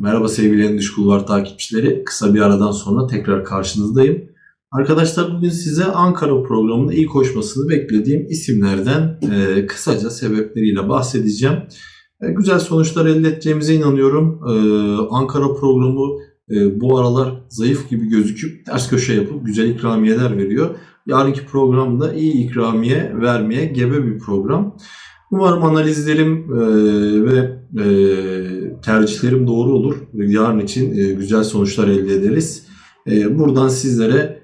Merhaba sevgili Endüş Kulvar takipçileri. Kısa bir aradan sonra tekrar karşınızdayım. Arkadaşlar bugün size Ankara programında ilk koşmasını beklediğim isimlerden e, kısaca sebepleriyle bahsedeceğim. E, güzel sonuçlar elde edeceğimize inanıyorum. E, Ankara programı e, bu aralar zayıf gibi gözüküp ters köşe yapıp güzel ikramiyeler veriyor. Yarınki programda iyi ikramiye vermeye gebe bir program. Umarım analizlerim e, ve e, tercihlerim doğru olur. Yarın için e, güzel sonuçlar elde ederiz. Buradan sizlere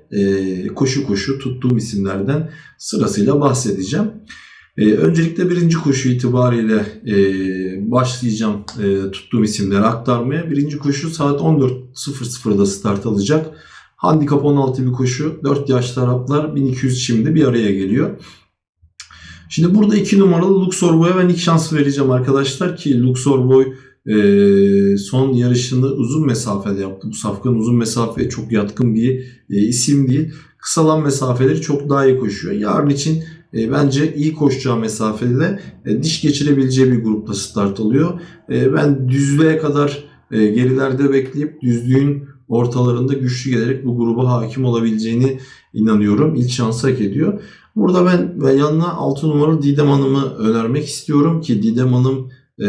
koşu koşu tuttuğum isimlerden sırasıyla bahsedeceğim. Öncelikle birinci koşu itibariyle başlayacağım tuttuğum isimleri aktarmaya. Birinci koşu saat 14.00'da start alacak. Handikap 16 bir koşu. 4 yaşlı Araplar 1200 şimdi bir araya geliyor. Şimdi burada 2 numaralı Luxor Boy'a ben ilk şans vereceğim arkadaşlar ki Luxor Boy e, son yarışını uzun mesafede yaptı. Bu safkan uzun mesafeye çok yatkın bir e, isim değil. Kısalan mesafeleri çok daha iyi koşuyor. Yarın için e, bence iyi koşacağı mesafede de e, diş geçirebileceği bir grupta start alıyor. E, ben düzlüğe kadar e, gerilerde bekleyip düzlüğün ortalarında güçlü gelerek bu gruba hakim olabileceğini inanıyorum. İlk şansı hak ediyor. Burada ben ve yanına 6 numaralı Didem Hanım'ı önermek istiyorum ki Didem Hanım e,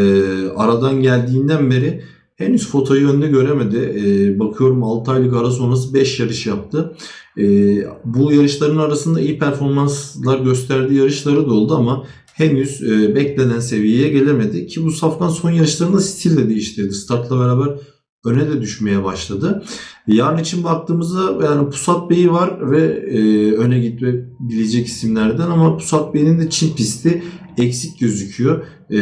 aradan geldiğinden beri henüz fotoyu önde göremedi. E, bakıyorum 6 aylık ara sonrası 5 yarış yaptı. E, bu yarışların arasında iyi performanslar gösterdiği yarışları da oldu ama henüz e, beklenen seviyeye gelemedi. Ki bu Safkan son yarışlarında stil de değiştirdi. Startla beraber öne de düşmeye başladı. Yarın için baktığımızda yani Pusat Bey'i var ve e, öne gitmebilecek isimlerden ama Pusat Bey'in de Çin pisti eksik gözüküyor. E,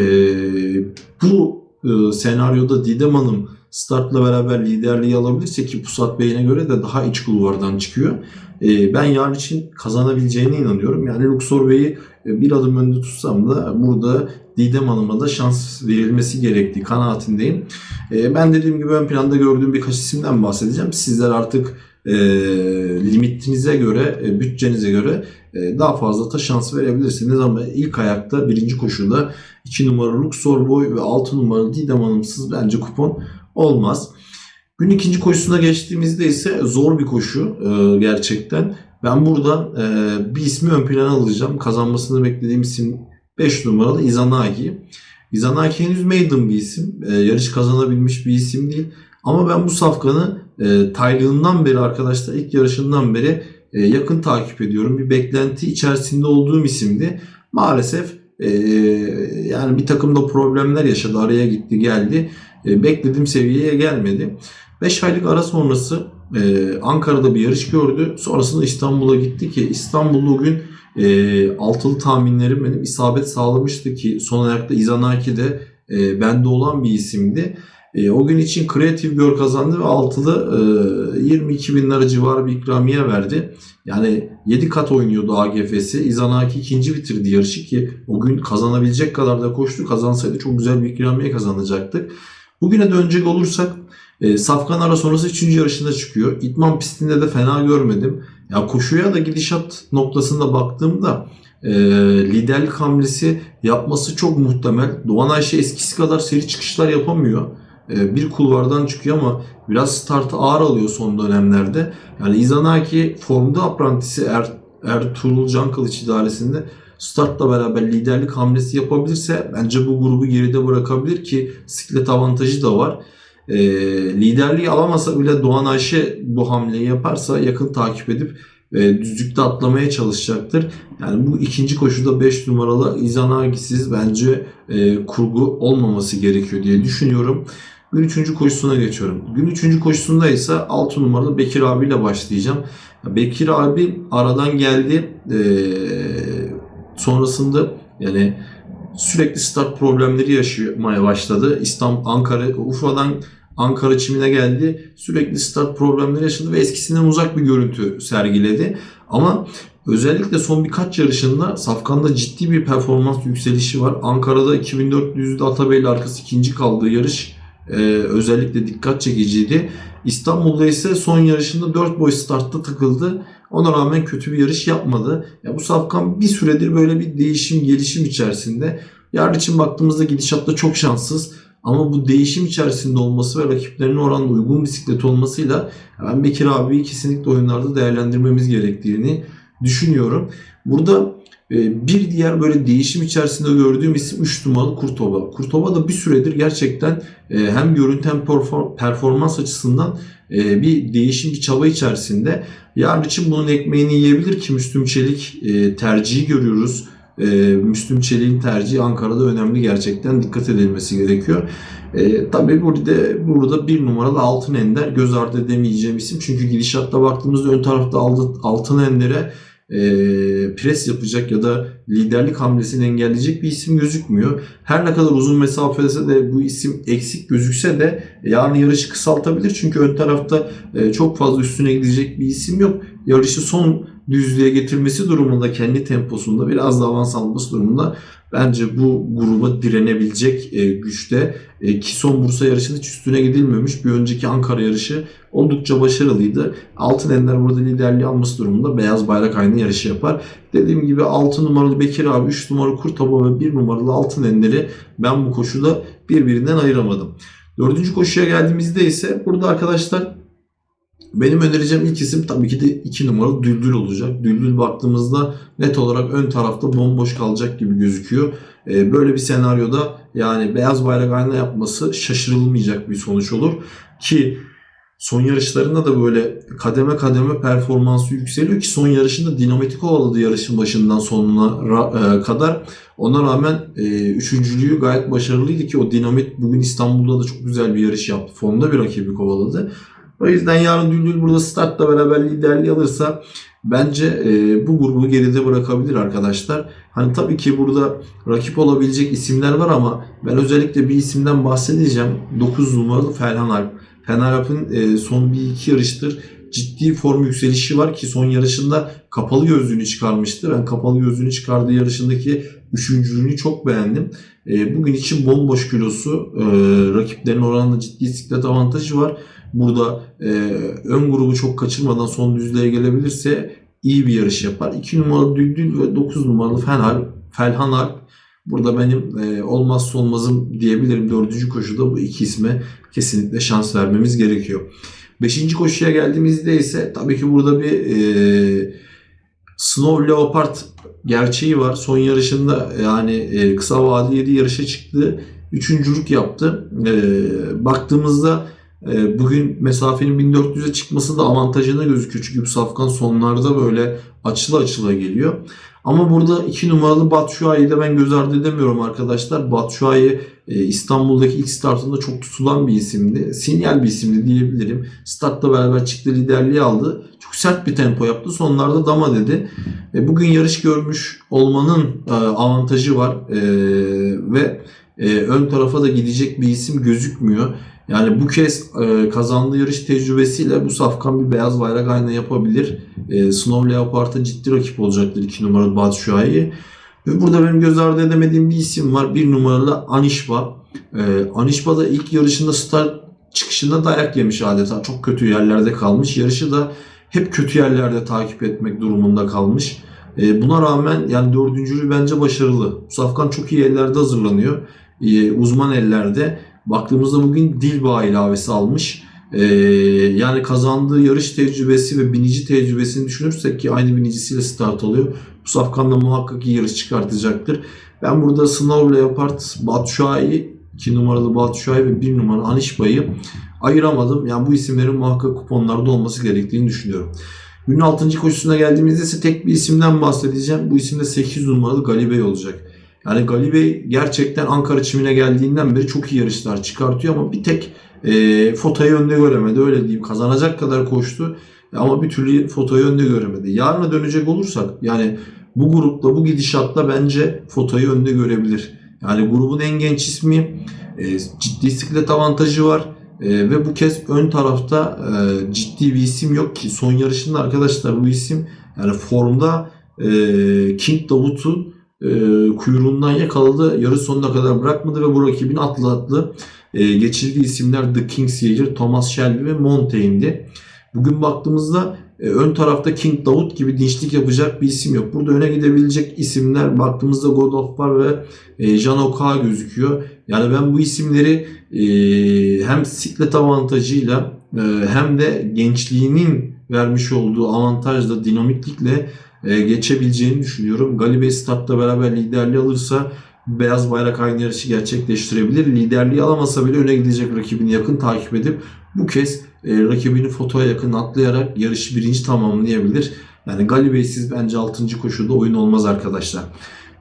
bu e, senaryoda Didem Hanım startla beraber liderliği alabilirse ki Pusat Bey'ine göre de daha iç kulvardan çıkıyor. E, ben yarın için kazanabileceğine inanıyorum. Yani Luxor Bey'i bir adım önde tutsam da burada Didem Hanım'a da şans verilmesi gerektiği kanaatindeyim. E, ben dediğim gibi ön planda gördüğüm birkaç isimden bahsedeceğim. Sizler artık e, limitinize göre, e, bütçenize göre e, daha fazla da şans verebilirsiniz ama ilk ayakta birinci koşuda 2 numaralı Luxor Boy ve 6 numaralı Didem Hanımsız bence kupon olmaz. Gün ikinci koşusuna geçtiğimizde ise zor bir koşu e, gerçekten. Ben burada e, bir ismi ön plana alacağım. Kazanmasını beklediğim isim 5 numaralı Izanagi. Izanagi henüz maiden bir isim. E, yarış kazanabilmiş bir isim değil. Ama ben bu safkanı e, taylığından beri arkadaşlar ilk yarışından beri e, yakın takip ediyorum. Bir beklenti içerisinde olduğum isimdi. Maalesef e, yani bir takımda problemler yaşadı. Araya gitti geldi. E, beklediğim seviyeye gelmedi. 5 aylık ara sonrası e, Ankara'da bir yarış gördü. Sonrasında İstanbul'a gitti ki İstanbul'da o gün e, altılı tahminlerim benim isabet sağlamıştı ki son ayakta Izanaki de e, bende olan bir isimdi. E, o gün için Creative Girl kazandı ve altılı e, 22 bin lira civarı bir ikramiye verdi. Yani 7 kat oynuyordu AGF'si. Izanaki ikinci bitirdi yarışı ki o gün kazanabilecek kadar da koştu. Kazansaydı çok güzel bir ikramiye kazanacaktık. Bugüne dönecek olursak e, Safkan ara sonrası 3. yarışında çıkıyor. İtman pistinde de fena görmedim. Ya koşuya da gidişat noktasında baktığımda e, liderlik hamlesi yapması çok muhtemel. Doğan Ayşe eskisi kadar seri çıkışlar yapamıyor. E, bir kulvardan çıkıyor ama biraz startı ağır alıyor son dönemlerde. Yani Izanaki formda aprantisi er, Ertuğrul Can Kılıç idaresinde startla beraber liderlik hamlesi yapabilirse bence bu grubu geride bırakabilir ki siklet avantajı da var. E, liderliği alamasa bile Doğan Ayşe bu hamleyi yaparsa yakın takip edip e, düzlükte atlamaya çalışacaktır. Yani bu ikinci koşuda 5 numaralı İzanagisiz bence e, kurgu olmaması gerekiyor diye düşünüyorum. Gün 3. koşusuna geçiyorum. Gün 3. koşusunda ise 6 numaralı Bekir abiyle başlayacağım. Bekir abi aradan geldi. E, sonrasında yani sürekli start problemleri yaşamaya başladı. İstanbul, Ankara, Urfa'dan Ankara çimine geldi. Sürekli start problemleri yaşadı ve eskisinden uzak bir görüntü sergiledi. Ama özellikle son birkaç yarışında Safkan'da ciddi bir performans yükselişi var. Ankara'da 2400'de Atabey'le arkası ikinci kaldığı yarış e, özellikle dikkat çekiciydi. İstanbul'da ise son yarışında 4 boy startta takıldı. Ona rağmen kötü bir yarış yapmadı. Ya bu Safkan bir süredir böyle bir değişim gelişim içerisinde. Yarın için baktığımızda gidişatta çok şanssız. Ama bu değişim içerisinde olması ve rakiplerine oranla uygun bisiklet olmasıyla ben Bekir abiyi kesinlikle oyunlarda değerlendirmemiz gerektiğini düşünüyorum. Burada bir diğer böyle değişim içerisinde gördüğüm isim 3 numaralı Kurtova. Kurtova da bir süredir gerçekten e, hem görüntü hem perform- performans açısından e, bir değişim, bir çaba içerisinde. Yarın için bunun ekmeğini yiyebilir ki Müslüm Çelik e, tercihi görüyoruz. E, Müslüm Çelik'in tercihi Ankara'da önemli gerçekten dikkat edilmesi gerekiyor. E, tabii burada, burada bir numaralı Altın Ender göz ardı edemeyeceğim isim. Çünkü gidişatta baktığımızda ön tarafta Altın Ender'e e, pres yapacak ya da liderlik hamlesini engelleyecek bir isim gözükmüyor. Her ne kadar uzun mesafede de bu isim eksik gözükse de yarın yarışı kısaltabilir. Çünkü ön tarafta e, çok fazla üstüne gidecek bir isim yok. Yarışı son düzlüğe getirmesi durumunda kendi temposunda biraz da avans alması durumunda bence bu gruba direnebilecek e, güçte e, ki son Bursa yarışında hiç üstüne gidilmemiş. Bir önceki Ankara yarışı oldukça başarılıydı. Altın Ender burada liderliği alması durumunda beyaz bayrak aynı yarışı yapar. Dediğim gibi 6 numaralı Bekir abi, 3 numaralı Kurtaba ve 1 numaralı Altın Ender'i ben bu koşuda birbirinden ayıramadım. Dördüncü koşuya geldiğimizde ise burada arkadaşlar benim önereceğim ilk isim tabii ki de 2 numaralı Düldül olacak. Düldül baktığımızda net olarak ön tarafta bomboş kalacak gibi gözüküyor. Ee, böyle bir senaryoda yani beyaz bayrak ayna yapması şaşırılmayacak bir sonuç olur. Ki son yarışlarında da böyle kademe kademe performansı yükseliyor ki son yarışında dinamitik kovaladı yarışın başından sonuna e, kadar. Ona rağmen e, üçüncülüğü gayet başarılıydı ki o dinamit bugün İstanbul'da da çok güzel bir yarış yaptı. Formda bir rakibi kovaladı. O yüzden yarın Düldül burada startla beraber liderliği alırsa bence e, bu grubu geride bırakabilir arkadaşlar. Hani tabii ki burada rakip olabilecek isimler var ama ben özellikle bir isimden bahsedeceğim. 9 numaralı Ferhan Alp. E, son bir iki yarıştır ciddi form yükselişi var ki son yarışında kapalı gözlüğünü çıkarmıştı. Ben kapalı gözlüğünü çıkardığı yarışındaki üçüncülüğünü çok beğendim. E, bugün için bomboş kilosu e, rakiplerin oranında ciddi bisiklet avantajı var. Burada e, ön grubu çok kaçırmadan son düzlüğe gelebilirse iyi bir yarış yapar. 2 numaralı Düldül ve 9 numaralı Fenhal, Felhan Alp. Burada benim e, olmazsa olmazım diyebilirim. Dördüncü koşuda bu iki isme kesinlikle şans vermemiz gerekiyor. Beşinci koşuya geldiğimizde ise tabii ki burada bir e, Snow Leopard gerçeği var. Son yarışında yani e, kısa vadeli 7 yarışa çıktı. Üçüncülük yaptı. E, baktığımızda bugün mesafenin 1400'e çıkması da avantajına gözüküyor. Çünkü bu safkan sonlarda böyle açıla açıla geliyor. Ama burada 2 numaralı Batshuayi'yi de ben göz ardı edemiyorum arkadaşlar. Batshuayi e, İstanbul'daki ilk startında çok tutulan bir isimdi. Sinyal bir isimdi diyebilirim. Startla beraber çıktı liderliği aldı. Çok sert bir tempo yaptı. Sonlarda dama dedi. E, bugün yarış görmüş olmanın e, avantajı var. Ve ön tarafa da gidecek bir isim gözükmüyor. Yani bu kez e, kazandığı yarış tecrübesiyle bu safkan bir beyaz bayrak ayna yapabilir. E, Snow Leopard'a ciddi rakip olacaktır 2 numaralı Batshuayi. Ve burada benim göz ardı edemediğim bir isim var. 1 numaralı Anishba. E, Anishba da ilk yarışında start çıkışında dayak yemiş adeta. Çok kötü yerlerde kalmış. Yarışı da hep kötü yerlerde takip etmek durumunda kalmış. E, buna rağmen yani dördüncülüğü bence başarılı. Safkan çok iyi ellerde hazırlanıyor. E, uzman ellerde. Baktığımızda bugün Dilba ilavesi almış. Ee, yani kazandığı yarış tecrübesi ve binici tecrübesini düşünürsek ki aynı binicisiyle start alıyor. Bu safkanla muhakkak iyi yarış çıkartacaktır. Ben burada Snow Leopard, Batshuayi, 2 numaralı Batshuayi ve 1 numaralı Anishba'yı ayıramadım. Yani bu isimlerin muhakkak kuponlarda olması gerektiğini düşünüyorum. Günün 6. koşusuna geldiğimizde ise tek bir isimden bahsedeceğim. Bu isim de 8 numaralı Galibey olacak. Yani Galibey gerçekten Ankara çimine geldiğinden beri çok iyi yarışlar çıkartıyor ama bir tek e, Fota'yı önde göremedi öyle diyeyim. Kazanacak kadar koştu ama bir türlü Fota'yı önde göremedi. Yarına dönecek olursak yani bu grupta bu gidişatla bence Fota'yı önde görebilir. Yani grubun en genç ismi e, ciddi bisiklet avantajı var. E, ve bu kez ön tarafta e, ciddi bir isim yok ki son yarışında arkadaşlar bu isim yani formda e, King Davut'un e, kuyruğundan yakaladı. Yarı sonuna kadar bırakmadı ve bu rakibin atlı atlı e, geçirdiği isimler The Kingslayer, Thomas Shelby ve Montaigne'di. Bugün baktığımızda e, ön tarafta King Davut gibi dinçlik yapacak bir isim yok. Burada öne gidebilecek isimler baktığımızda God of ve e, Jan Oka gözüküyor. Yani ben bu isimleri e, hem siklet avantajıyla e, hem de gençliğinin vermiş olduğu avantajla, dinamiklikle e, geçebileceğini düşünüyorum. Galibe startla beraber liderliği alırsa beyaz bayrak aynı yarışı gerçekleştirebilir. Liderliği alamasa bile öne gidecek rakibini yakın takip edip bu kez e, rakibini fotoya yakın atlayarak yarışı birinci tamamlayabilir. Yani Galibe'siz bence 6. koşuda oyun olmaz arkadaşlar.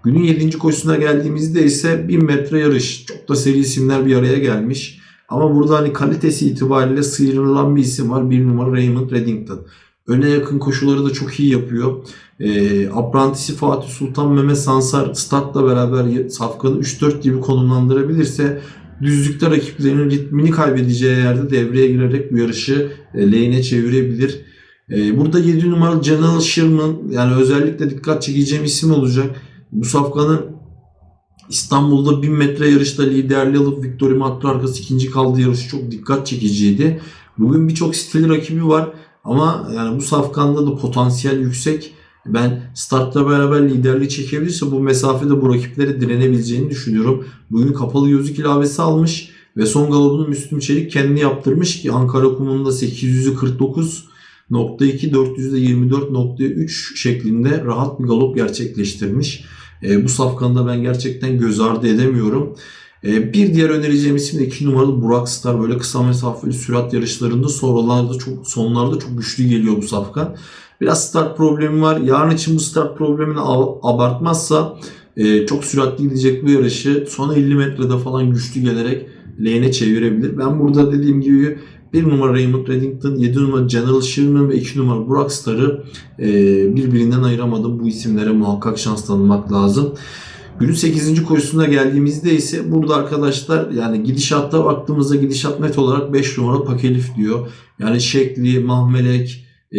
Günün 7. koşusuna geldiğimizde ise 1000 metre yarış. Çok da seri isimler bir araya gelmiş. Ama burada hani kalitesi itibariyle sıyrılan bir isim var. Bir numara Raymond Reddington. Öne yakın koşuları da çok iyi yapıyor. E, Aprantisi Fatih Sultan Mehmet Sansar startla beraber safkanı 3-4 gibi konumlandırabilirse düzlükte rakiplerinin ritmini kaybedeceği yerde devreye girerek bu yarışı e, lehine çevirebilir. E, burada 7 numaralı General Sherman yani özellikle dikkat çekeceğim isim olacak. Bu safkanın İstanbul'da 1000 metre yarışta liderliği alıp Victory Matra arkası ikinci kaldığı yarışı çok dikkat çekiciydi. Bugün birçok stil rakibi var ama yani bu safkanda da potansiyel yüksek. Ben startla beraber liderliği çekebilirse bu mesafede bu rakiplere direnebileceğini düşünüyorum. Bugün kapalı gözlük ilavesi almış ve son galobunu Müslüm Çelik kendi yaptırmış ki Ankara kumunda 800'ü 49 .2 400'de 24.3 şeklinde rahat bir galop gerçekleştirmiş. E, bu safkanı da ben gerçekten göz ardı edemiyorum. E, bir diğer önereceğim isim de 2 numaralı Burak Star. Böyle kısa mesafeli sürat yarışlarında sonralarda çok sonlarda çok güçlü geliyor bu safkan. Biraz start problemi var. Yarın için bu start problemini abartmazsa e, çok süratli gidecek bu yarışı son 50 metrede falan güçlü gelerek lehine çevirebilir. Ben burada dediğim gibi 1 numara Raymond Reddington, 7 numara General Sherman ve 2 numara Burak Star'ı e, birbirinden ayıramadım. Bu isimlere muhakkak şans tanımak lazım. Günün 8. koşusuna geldiğimizde ise burada arkadaşlar yani gidişatta baktığımızda gidişat net olarak 5 numara Pakelif diyor. Yani Şekli, Mahmelek, e,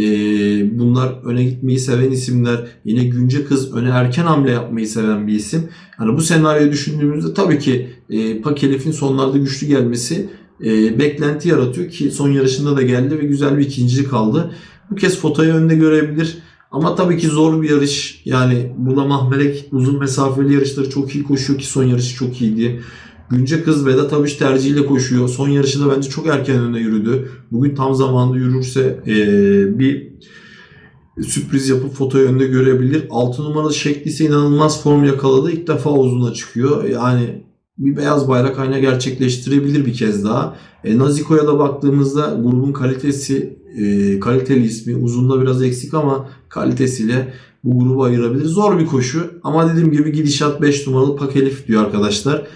bunlar öne gitmeyi seven isimler. Yine Günce Kız öne erken hamle yapmayı seven bir isim. Yani bu senaryoyu düşündüğümüzde tabii ki e, Pakelif'in sonlarda güçlü gelmesi e, beklenti yaratıyor ki son yarışında da geldi ve güzel bir ikincilik aldı. Bu kez Foto'yu önde görebilir. Ama tabii ki zor bir yarış. Yani burada Mahmelek uzun mesafeli yarışları çok iyi koşuyor ki son yarışı çok iyiydi. Günce Kız Vedat Abiş tercihiyle koşuyor. Son yarışında bence çok erken önde yürüdü. Bugün tam zamanında yürürse e, bir sürpriz yapıp fotoyu önde görebilir. 6 numaralı şekli ise inanılmaz form yakaladı. İlk defa uzuna çıkıyor. Yani bir beyaz bayrak ayna gerçekleştirebilir bir kez daha. E, Naziko'ya da baktığımızda grubun kalitesi, e, kaliteli ismi uzunda biraz eksik ama kalitesiyle bu grubu ayırabilir. Zor bir koşu ama dediğim gibi gidişat 5 numaralı Pakelif diyor arkadaşlar.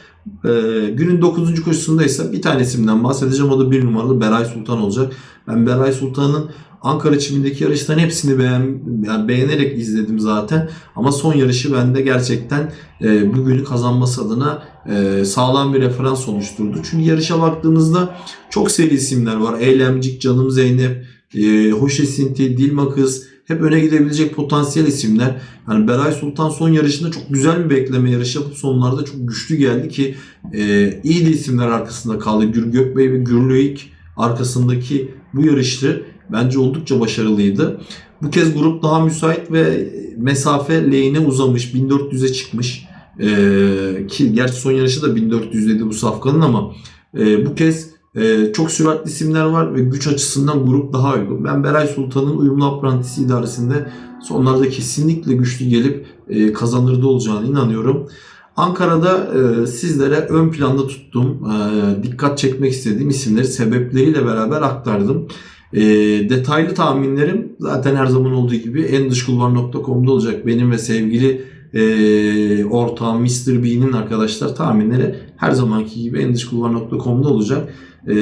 E, günün 9. koşusunda ise bir tane isimden bahsedeceğim. O da 1 numaralı Beray Sultan olacak. Ben Beray Sultan'ın Ankara çimindeki yarışların hepsini beğen, yani beğenerek izledim zaten. Ama son yarışı bende gerçekten e, bugünü kazanması adına e, sağlam bir referans oluşturdu. Çünkü yarışa baktığımızda çok seri isimler var. Eylemcik, Canım Zeynep, e, Hoş Esinti, Dilma Kız hep öne gidebilecek potansiyel isimler. Yani Beray Sultan son yarışında çok güzel bir bekleme yarışı yapıp sonlarda çok güçlü geldi ki e, iyi de isimler arkasında kaldı. Gür Gökbey ve Gürlüik arkasındaki bu yarışı bence oldukça başarılıydı. Bu kez grup daha müsait ve mesafe lehine uzamış. 1400'e çıkmış. Ee, ki gerçi son yarışı da 1400'deydi bu safkanın ama e, bu kez e, çok süratli isimler var ve güç açısından grup daha uygun. Ben Beray Sultan'ın uyumlu aprantisi idaresinde sonlarda kesinlikle güçlü gelip e, kazanırda olacağını inanıyorum. Ankara'da e, sizlere ön planda tuttuğum, e, dikkat çekmek istediğim isimleri sebepleriyle beraber aktardım. E, detaylı tahminlerim zaten her zaman olduğu gibi endışkulvar.com'da olacak. Benim ve sevgili e, ortağım Mr. B'nin arkadaşlar tahminleri her zamanki gibi endışkulvar.com'da olacak. E,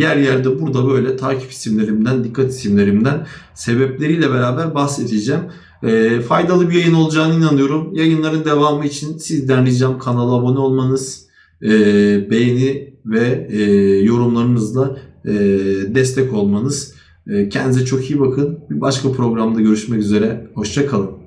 yer yerde burada böyle takip isimlerimden, dikkat isimlerimden sebepleriyle beraber bahsedeceğim. E, faydalı bir yayın olacağını inanıyorum. Yayınların devamı için sizden ricam kanala abone olmanız, e, beğeni ve e, yorumlarınızla e, destek olmanız. E, kendinize çok iyi bakın. Bir başka programda görüşmek üzere. Hoşçakalın.